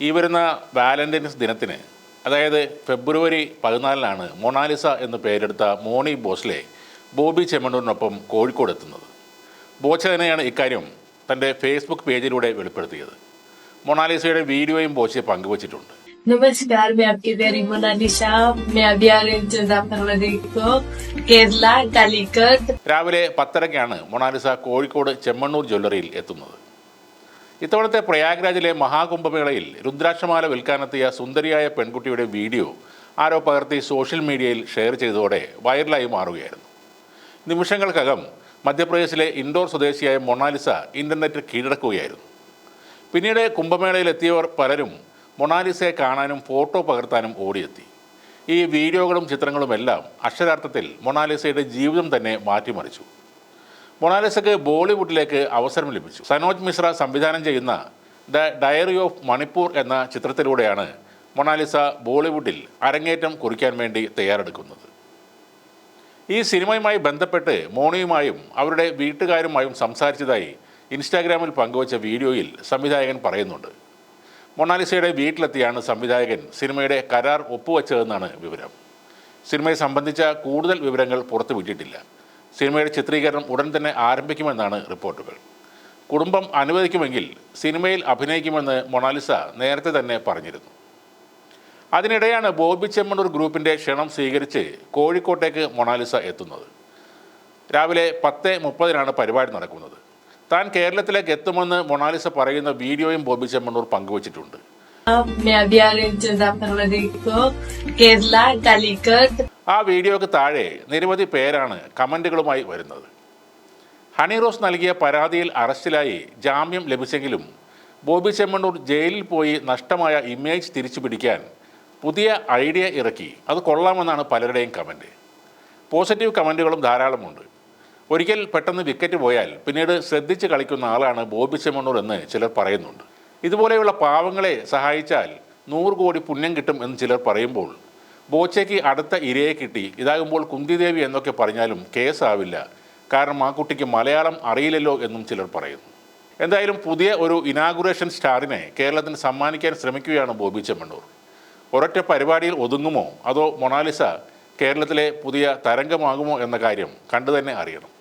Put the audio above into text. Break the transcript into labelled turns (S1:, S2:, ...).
S1: ഈ വരുന്ന വാലന്റൈൻസ് ദിനത്തിന് അതായത് ഫെബ്രുവരി പതിനാലിനാണ് മൊണാലിസ എന്ന് പേരെടുത്ത മോണി ബോസ്ലെ ബോബി ചെമ്മണ്ണൂരിനൊപ്പം കോഴിക്കോട് എത്തുന്നത് ബോച്ച തന്നെയാണ് ഇക്കാര്യം തൻ്റെ ഫേസ്ബുക്ക് പേജിലൂടെ വെളിപ്പെടുത്തിയത് മൊണാലിസയുടെ വീഡിയോയും ബോച്ചെ പങ്കുവച്ചിട്ടുണ്ട്
S2: नमस्कार मैं आपकी प्यारी मोनालिसा मैं अभी आ रही हूँ चौदह फरवरी को केरला कालीकट
S1: രാവിലെ പത്തരയ്ക്കാണ് മൊണാലിസ കോഴിക്കോട് ചെമ്മണ്ണൂർ ജ്വല്ലറിയിൽ എത്തുന്നത് ഇത്തവണത്തെ പ്രയാഗ്രാജിലെ മഹാകുംഭമേളയിൽ രുദ്രാക്ഷമാല വിൽക്കാനെത്തിയ സുന്ദരിയായ പെൺകുട്ടിയുടെ വീഡിയോ ആരോ പകർത്തി സോഷ്യൽ മീഡിയയിൽ ഷെയർ ചെയ്തതോടെ വൈറലായി മാറുകയായിരുന്നു. നിമിഷങ്ങൾക്കകം മധ്യപ്രദേശിലെ ഇൻഡോർ സ്വദേശിയായ മൊണാലിസ ഇന്റർനെറ്റ് കീഴടക്കുകയായിരുന്നു. പിന്നീട് കുംഭമേളയിൽ എത്തിയവർ പലരും മൊണാലിസയെ കാണാനും ഫോട്ടോ പകർത്താനും ഓടിയെത്തി. ഈ വീഡിയോകളും ചിത്രങ്ങളുമെല്ലാം അക്ഷരാർത്ഥത്തിൽ മൊണാലിസയുടെ ജീവിതം തന്നെ മാറ്റിമറിച്ചു. മൊണാലിസയ്ക്ക് ബോളിവുഡിലേക്ക് അവസരം ലഭിച്ചു. സനോജ് മിശ്ര സംവിധാനം ചെയ്യുന്ന ദ ഡയറി ഓഫ് മണിപ്പൂർ എന്ന ചിത്രത്തിലൂടെയാണ് മൊണാലിസ ബോളിവുഡിൽ അരങ്ങേറ്റം കുറിക്കാൻ വേണ്ടി തയ്യാറെടുക്കുന്നത്. ഈ സിനിമയുമായി ബന്ധപ്പെട്ട് മോണിയുമായും അവരുടെ വീട്ടുകാരുമായും സംസാരിച്ചതായി ഇൻസ്റ്റാഗ്രാമിൽ പങ്കുവച്ച വീഡിയോയിൽ സംവിധായകൻ പറയുന്നുണ്ട്. മൊണാലിസയുടെ വീട്ടിലെത്തിയാണ് സംവിധായകൻ സിനിമയുടെ കരാർ ഒപ്പുവച്ചതെന്നാണ് വിവരം. സിനിമയെ സംബന്ധിച്ച കൂടുതൽ വിവരങ്ങൾ പുറത്തുവിട്ടിട്ടില്ല. സിനിമയുടെ ചിത്രീകരണം ഉടൻ തന്നെ ആരംഭിക്കുമെന്നാണ് റിപ്പോർട്ടുകൾ. കുടുംബം അനുവദിക്കുമെങ്കിൽ സിനിമയിൽ അഭിനയിക്കുമെന്ന് മൊണാലിസ നേരത്തെ തന്നെ പറഞ്ഞിരുന്നു. അതിനിടെയാണ് ബോബി ചെമ്മണൂർ ഗ്രൂപ്പിന്റെ ക്ഷണം സ്വീകരിച്ച് കോഴിക്കോട്ടേക്ക് മൊണാലിസ എത്തുന്നത്. രാവിലെ പത്ത് മുപ്പതിനാണ് പരിപാടി നടക്കുന്നത്. താൻ കേരളത്തിലേക്ക് എത്തുമെന്ന് മൊണാലിസ പറയുന്ന വീഡിയോയും ബോബി ചെമ്മണ്ണൂർ പങ്കുവച്ചിട്ടുണ്ട്. ആ വീഡിയോയ്ക്ക് താഴെ നിരവധി പേരാണ് കമന്റുകളുമായി വരുന്നത്. ഹണി റോസ് നൽകിയ പരാതിയിൽ അറസ്റ്റിലായി ജാമ്യം ലഭിച്ചെങ്കിലും ബോബി ചെമ്മണ്ണൂർ ജയിലിൽ പോയി നഷ്ടമായ ഇമേജ് തിരിച്ചു പിടിക്കാൻ പുതിയ ഐഡിയ ഇറക്കി. അത് കൊള്ളാമെന്നാണ് പലരുടെയും കമന്റ് പോസിറ്റീവ് കമന്റുകളും ധാരാളമുണ്ട്. ഒരിക്കൽ പെട്ടെന്ന് വിക്കറ്റ് പോയാൽ പിന്നീട് ശ്രദ്ധിച്ച് കളിക്കുന്ന ആളാണ് ബോബി ചെമ്മണ്ണൂർ എന്ന് ചിലർ പറയുന്നുണ്ട്. ഇതുപോലെയുള്ള പാവങ്ങളെ സഹായിച്ചാൽ നൂറ് കോടി പുണ്യം കിട്ടും എന്ന് ചിലർ പറയുമ്പോൾ ബോച്ചയ്ക്ക് അടുത്ത ഇരയെ കിട്ടി. ഇതാകുമ്പോൾ കുന്തിദേവി എന്നൊക്കെ പറഞ്ഞാലും കേസാവില്ല. കാരണം ആ കുട്ടിക്ക് മലയാളം അറിയില്ലല്ലോ എന്നും ചിലർ പറയുന്നു. എന്തായാലും പുതിയ ഒരു ഇനാഗുറേഷൻ സ്റ്റാറിനെ കേരളത്തിന് സമ്മാനിക്കാൻ ശ്രമിക്കുകയാണ് ബോബി ചെമ്മണ്ണൂർ. ഒരൊറ്റ പരിപാടിയിൽ ഒതുങ്ങുമോ? അതോ മൊണാലിസ കേരളത്തിലെ പുതിയ തരംഗമാകുമോ എന്ന കാര്യം കണ്ടുതന്നെ അറിയണം.